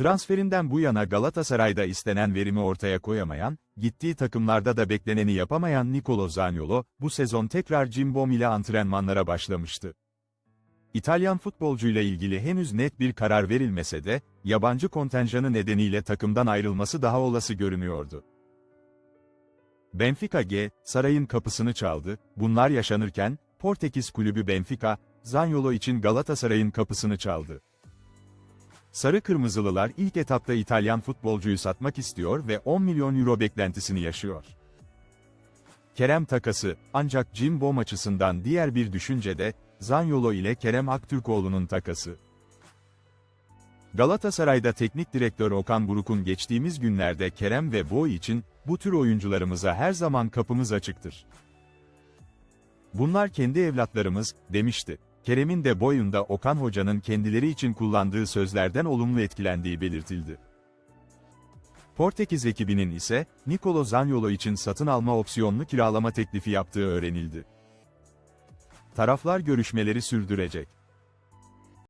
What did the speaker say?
Transferinden bu yana Galatasaray'da istenen verimi ortaya koyamayan, gittiği takımlarda da bekleneni yapamayan Nicolo Zaniolo, bu sezon tekrar Cimbom ile antrenmanlara başlamıştı. İtalyan futbolcuyla ilgili henüz net bir karar verilmese de, yabancı kontenjanı nedeniyle takımdan ayrılması daha olası görünüyordu. Benfica G, sarayın kapısını çaldı, bunlar yaşanırken, Portekiz kulübü Benfica, Zaniolo için Galatasaray'ın kapısını çaldı. Sarı Kırmızılılar ilk etapta İtalyan futbolcuyu satmak istiyor ve 10 milyon euro beklentisini yaşıyor. Kerem takası, ancak Cimbom açısından diğer bir düşünce de, Zaniolo ile Kerem Aktürkoğlu'nun takası. Galatasaray'da teknik direktör Okan Buruk'un geçtiğimiz günlerde Kerem ve Boy için, bu tür oyuncularımıza her zaman kapımız açıktır. Bunlar kendi evlatlarımız, demişti. Kerem'in de boyunda Okan Hoca'nın kendileri için kullandığı sözlerden olumlu etkilendiği belirtildi. Portekiz ekibinin ise, Nicolo Zaniolo için satın alma opsiyonlu kiralama teklifi yaptığı öğrenildi. Taraflar görüşmeleri sürdürecek.